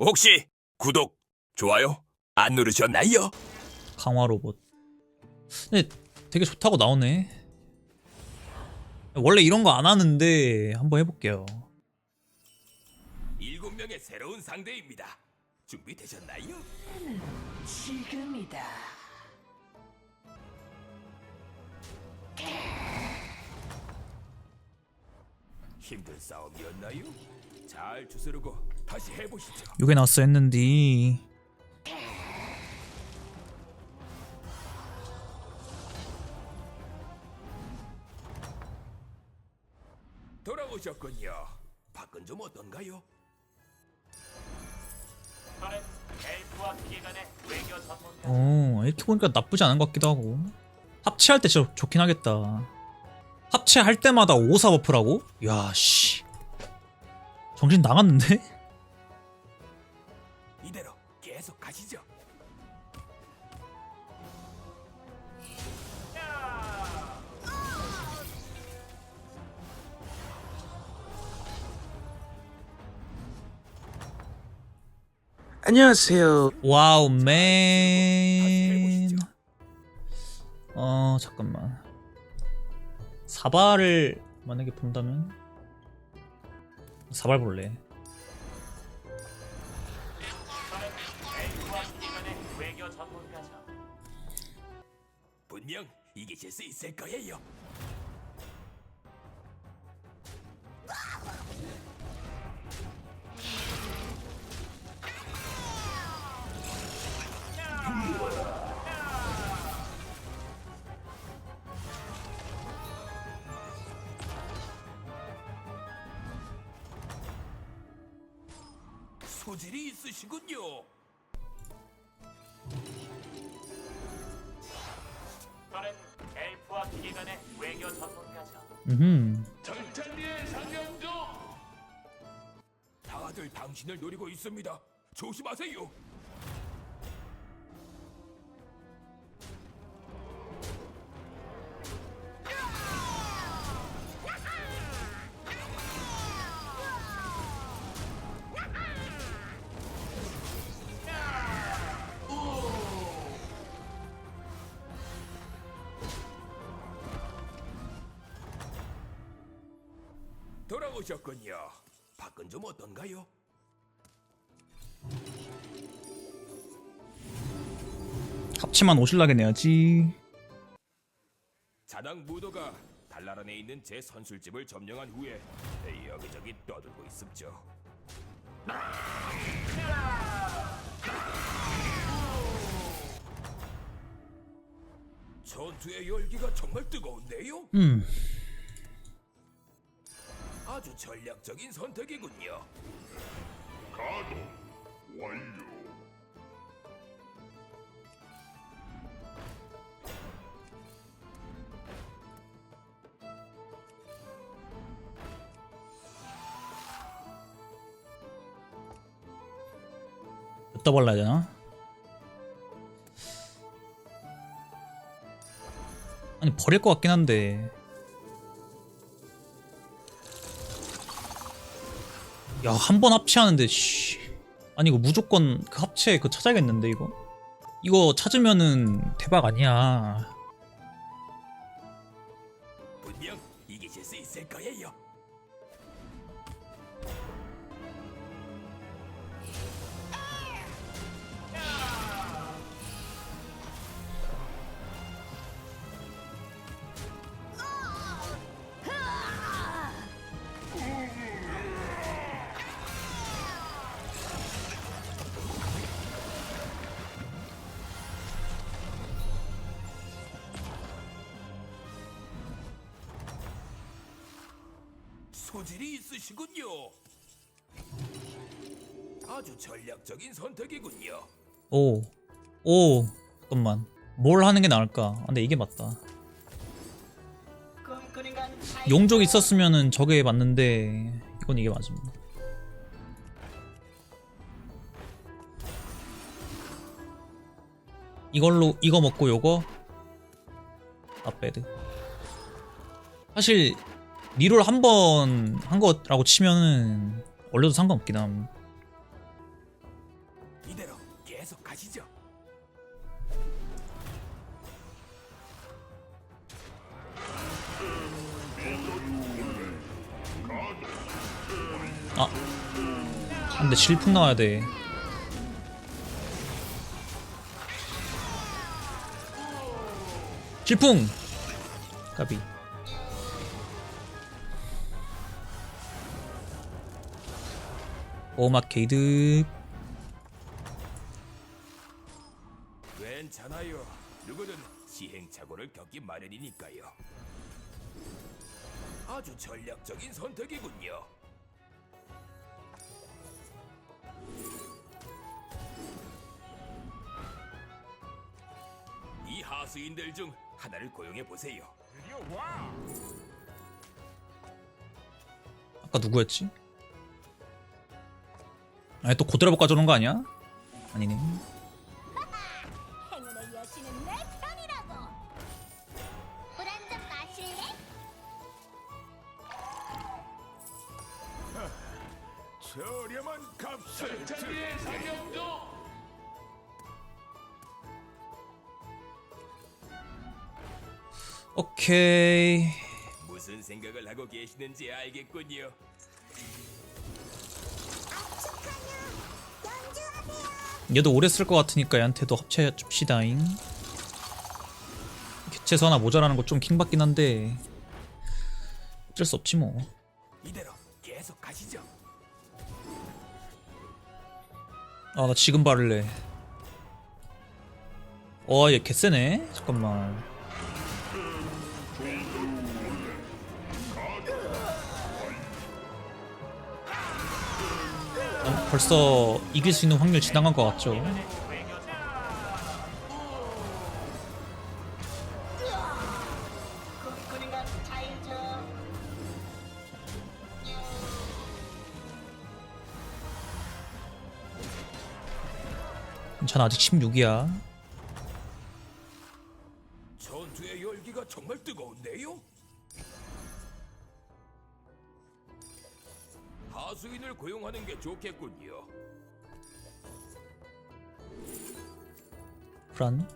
혹시 구독, 좋아요 안 누르셨나요? 강화 로봇. 근데 되게 좋다고 나오네. 원래 이런 거 안 하는데 한번 해볼게요. 일곱 명의 새로운 상대입니다. 준비되셨나요? 지금이다. 힘든 싸움이었나요? 잘 주스르고. 요게 나왔어 했는데 돌아오셨군요. 밖은 좀 어떤가요? 어 이렇게 보니까 나쁘지 않은 것 같기도 하고 합체할 때 진짜 좋긴 하겠다. 합체할 때마다 5사 버프라고? 야씨 정신 나갔는데? 안녕하세요. 와우 맨. 어 잠깐만. 사발을 만약에 본다면 사발 볼래. 분명 이기실 수 있을 거예요. 음. 다들 당신을 노리고 있습니다. 조심하세요. 오셨군요. 밖은 좀 어떤가요? 합치만 오실라게 내야지. 자당 무도가 달나란에 있는 제 선술집을 점령한 후에 여기저기 떠들고 있습죠. 전투의 열기가 정말 뜨거운데요? 음. 아주 전략적인 선택이군요. 몇다 발라야 되나? 아니 버릴 것 같긴 한데. 야 한 번 합체하는데 씨. 아니 이거 무조건 그 합체 그 찾아야겠는데 이거. 이거 찾으면은 대박 아니야. 분명 이기실 수 있을 거예요. 소질이 있으시군요. 아주 전략적인 선택이군요. 오. 오. 잠깐만. 뭘 하는 게 나을까? 아, 근데 이게 맞다. 용족 있었으면은 저게 맞는데 이건 이게 맞음. 이걸로 이거 먹고 요거 나배드. 사실 리롤 한 번 한 거라고 치면은 원래도 상관없긴 함. 이대로 계속 가시죠. 아 근데 질풍 나와야 돼 질풍 까비 오막 게이드 괜찮아요. 누구든 시행착오를 겪기 마련이니까요. 아주 전략적인 선택이군요. 이 하수인들 중 하나를 고용해 보세요. 아까 누구였지? 아니 또 고드라복 가져오는 거 아니야? 아니네 행운의 여신은 내 편이라고. 물한잔 마실래? 저렴한 값을 오케이 무슨 생각을 하고 계시는지 알겠군요. 얘도 오래 쓸 것 같으니까 얘한테도 합체 줍시다잉. 개체수 하나 모자라는 거 좀 킹받긴 한데 어쩔 수 없지 뭐. 이대로 계속 가시죠. 아 나 지금 바를래. 어얘 개쎄네? 잠깐만 벌써 이길 수 있는 확률 지나간 것 같죠. 괜찮아 아직 16이야 좋겠군요. 불안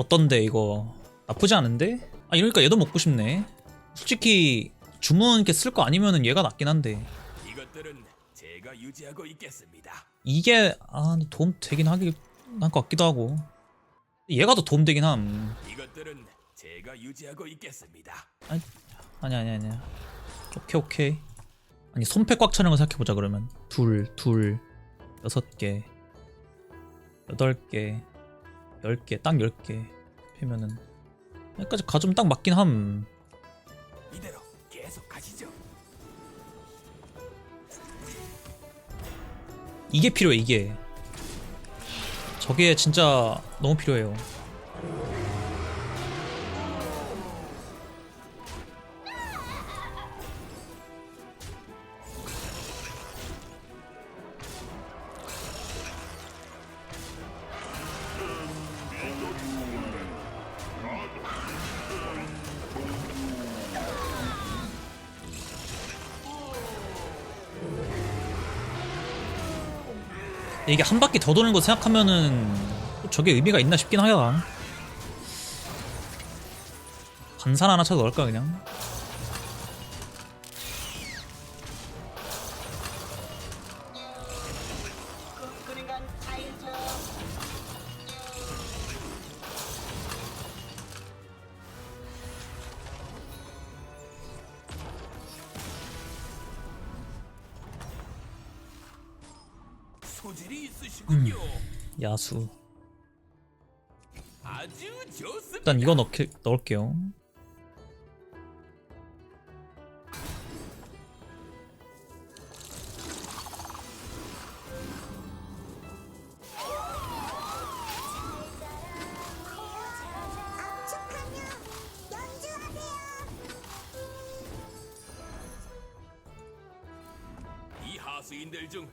어떤데 이거? 나쁘지 않은데? 아 이러니까 얘도 먹고 싶네. 솔직히 주문 이렇게 쓸 거 아니면은 얘가 낫긴 한데. 이것들은 제가 유지하고 있겠습니다. 이게 아 도움 되긴 하긴 할것 같기도 하고. 얘가 더 도움 되긴 함. 이것들은 제가 유지하고 있겠습니다. 아니 아니 아니 아니야. 오케이 오케이. 아니 손패 꽉 차는 거 생각해보자 그러면. 둘 둘 여섯 개 여덟 개 열 개 딱 열개 패면은. 여기까지 가좀 딱 맞긴 함. 이대로 계속 가시죠. 이게 필요해 이게. 저게 진짜 너무 필요해요 이게 한 바퀴 더 도는 거 생각하면은 저게 의미가 있나 싶긴 하다. 반산 하나 쳐서 넣을까 그냥? 소질이 있으시군요. 야수. 아주 좋습니다. 일단 이거 넣게, 넣을게요.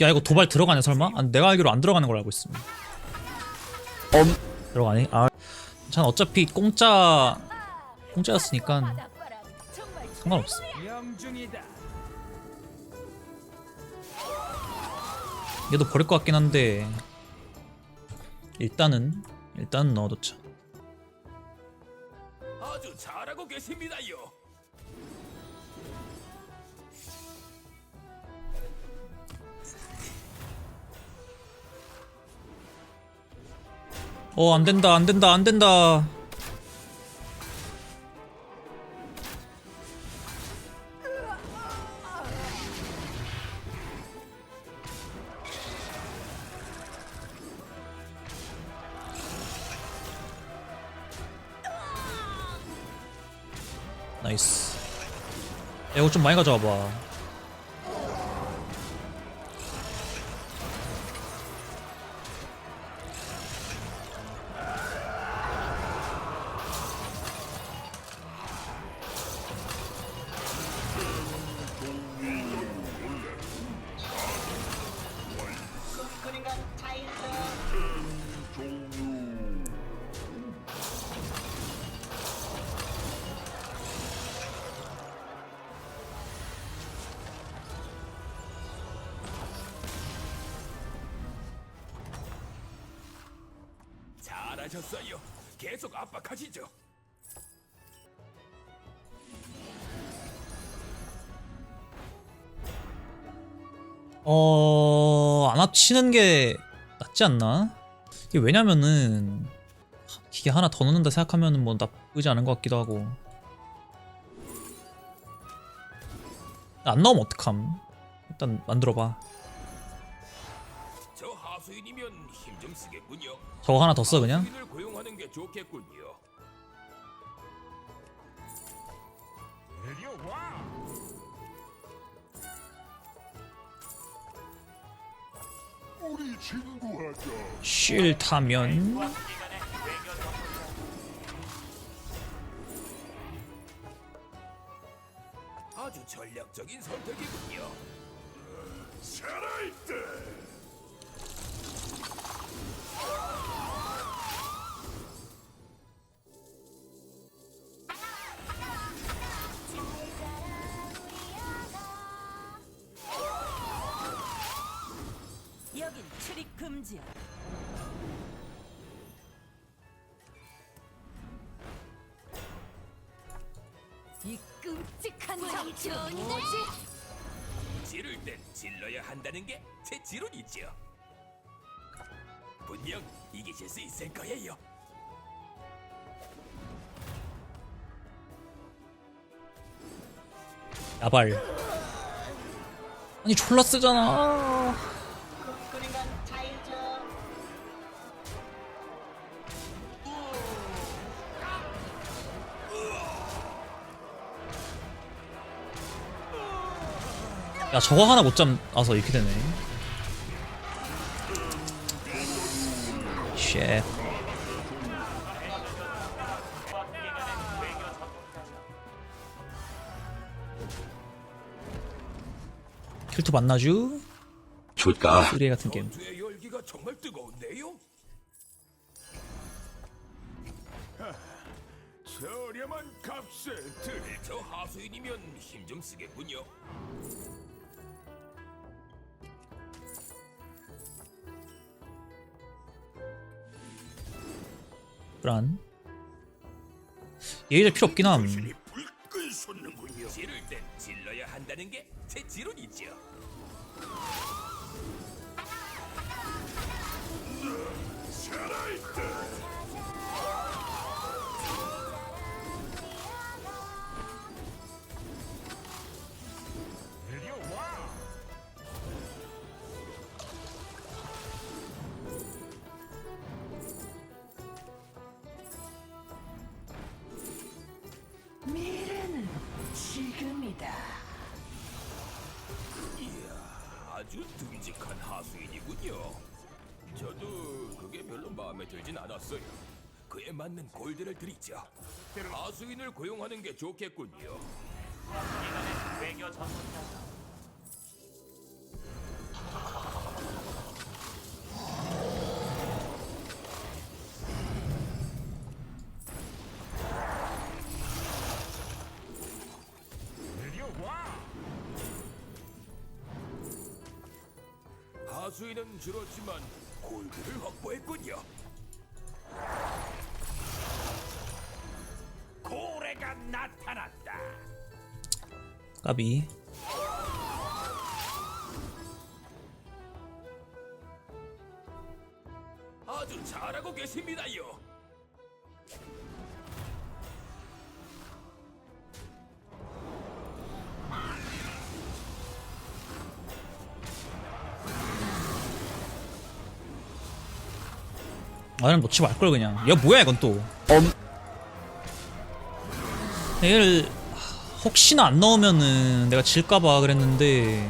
야 이거 도발 들어가냐 설마? 아, 내가 알기로 안 들어가는 걸로 알고 있습니다. 들어가니? 아, 전 어차피 공짜 공짜였으니까 상관없어. 얘도 버릴 것 같긴 한데 일단은 일단은 넣어놓자. 아주 잘하고 계십니다요. 어 안 된다 안 된다 안 된다. 나이스. 야, 이거 좀 많이 가져와 봐. 어, 안 합치는 게 낫지 않나? 이게 왜냐면은 기계 하나 더 넣는다 생각하면은 뭐 나쁘지 않은 것 같기도 하고 안 나오면 어떡함 일단 만들어봐 저 하수인이면 힘 좀 쓰겠군요. 저거 하나 더 써 그냥 하수인을 고용하는 게 좋겠군요. 내려와. 싫다면. 아주 전략적인 선택이군요. 살아있다. 금지야. 이 끔찍한 장치는 뭐지? 지를 땐 질러야 한다는 게 제 지론이죠. 분명 이기실 수 있을 거예요. 야발 아니 졸라 쓰잖아 야 저거 하나 못 잡아서 이렇게 되네 쉣. 킬토 만나주 줄까? 쓰레기 같은 게임 열기가 정말 뜨거운데요. 저렴한 값에 드릴 저 하수인이면 힘 좀 쓰겠군요. 불안 예의를 필요 없긴 함. 지를 땐 질러야 한다는 게 제 지론이죠. 아주 듬직한 하수인이군요. 저도 그게 별로 마음에 들진 않았어요. 그에 맞는 골드를 드리죠. 하수인을 고용하는 게 좋겠군요. 기관의 외교 전문가 하 줄었지만 골드를 확보했군요. 고래가 나타났다. 까비. 아주 잘하고 계십니다요. 아니 놓지 말걸 그냥. 야 뭐야 이건 또. 얘를 혹시나 안 넣으면은 내가 질까봐 그랬는데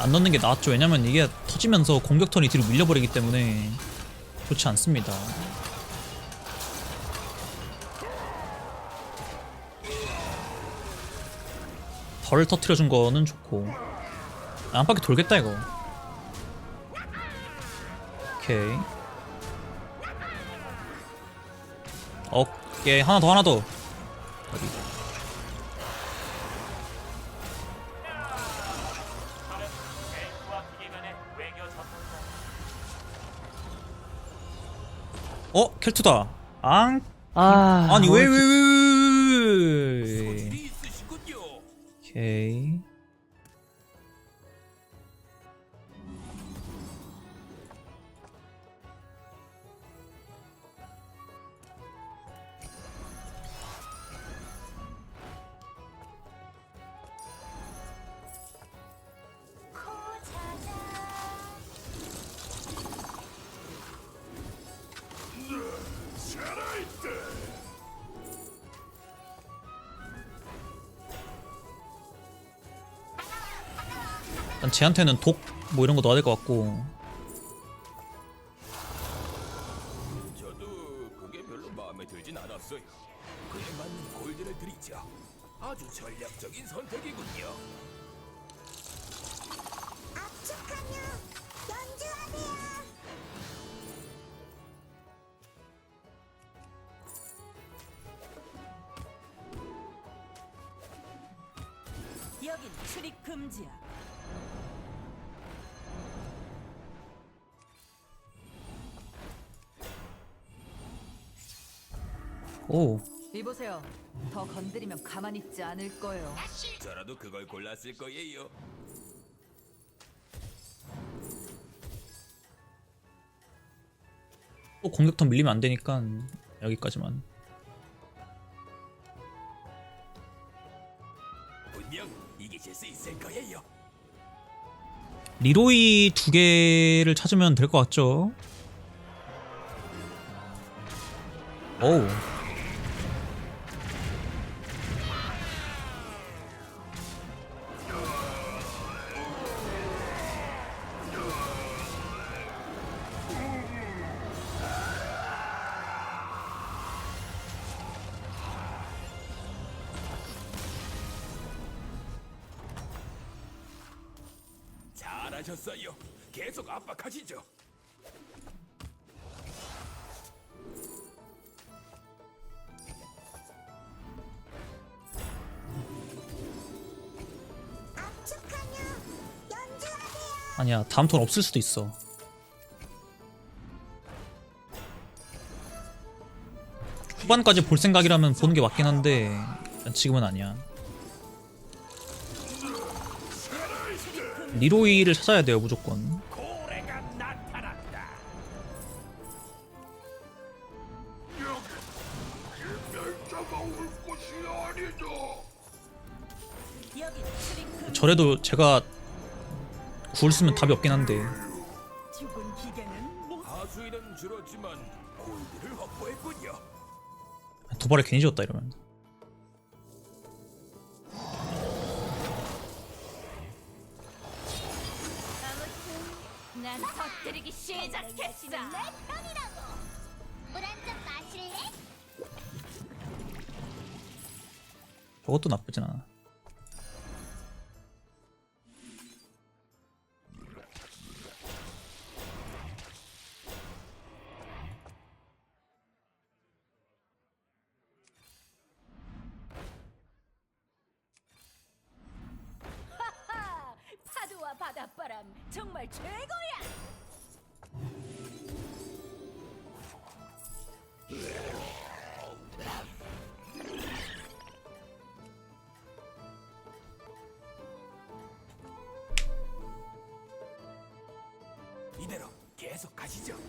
안 넣는 게 낫죠. 왜냐면 이게 터지면서 공격 턴이 뒤로 밀려버리기 때문에 좋지 않습니다. 덜 터트려준 거는 좋고 아, 한 바퀴 돌겠다 이거. 오케이. 오케이 하나 더 하나 더. 전문가 어 켈투다. 앙 아, 아니 왜 왜 왜 왜? 소질이 있으시군요. 오케이. 쟤한테는 독 뭐 이런 거 넣어야 될 것 같고. 오. 이보세요. 더 건드리면 가만히 있지 않을 거예요. 저라도 그걸 골랐을 거예요. 또 공격 턴 밀리면 안 되니까 여기까지만. 분명 이기실 수 있을 거예요. 리로이 두 개를 찾으면 될 것 같죠? 오우. 잘하셨어요. 계속 압박하시죠. 압축하며 연주하세요 아니야 다음 턴 없을 수도 있어. 후반까지 볼 생각이라면 보는 게 맞긴 한데 일단 지금은 아니야. 리로이를 찾아야 돼요 무조건. 저래도 제가 구울 쓰면 답이 없긴 한데. 도발을 괜히 줬다 이러면. 저것도 나쁘진 않아. 정말 최 계속 가시죠.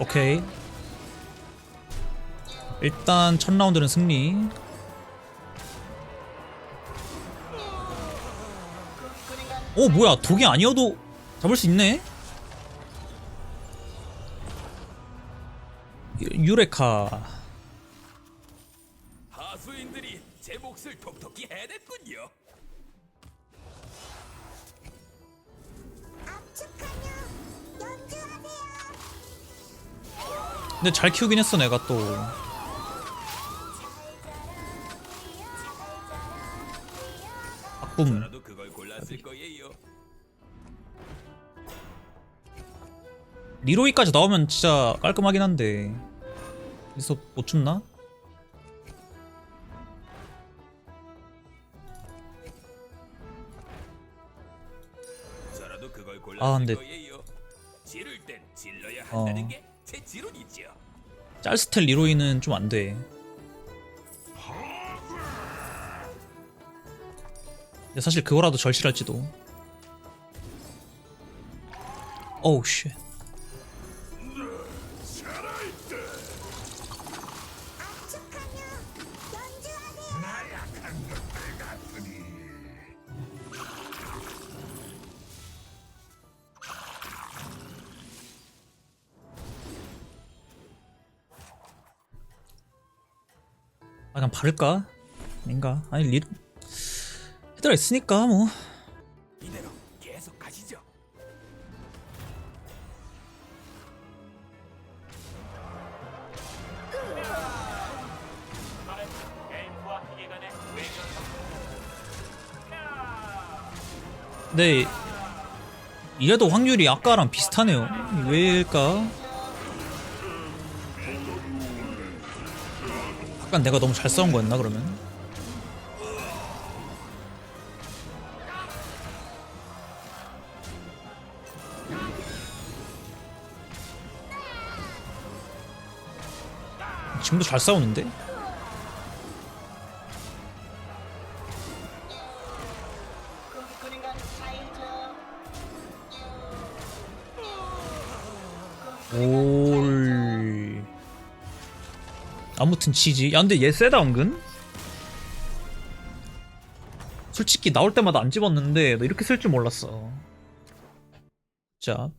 오케이. 일단 첫 라운드는 승리. 오 뭐야 독이 아니어도 잡을 수 있네. 유- 유레카. 근데 잘 키우긴 했어 내가 또. 아꿈. 리로이까지 나오면 진짜 깔끔하긴 한데. 여기서 못 춥나? 아, 근데- 어. 짤스텔 리로이는 좀 안 돼. 사실 그거라도 절실할지도. 오우 쉣. 바를까? 아닌가? 아니 리 헤드가 있으니까 뭐. 이대로 계속 가시죠. 근데 이래도 확률이 아까랑 비슷하네요. 왜일까? 약간 내가 너무 잘 싸운 거였나 그러면? 지금도 잘 싸우는데? 아무튼 지지. 야, 근데 얘 세다, 은근? 솔직히 나올 때마다 안 집었는데, 너 이렇게 쓸 줄 몰랐어. 자,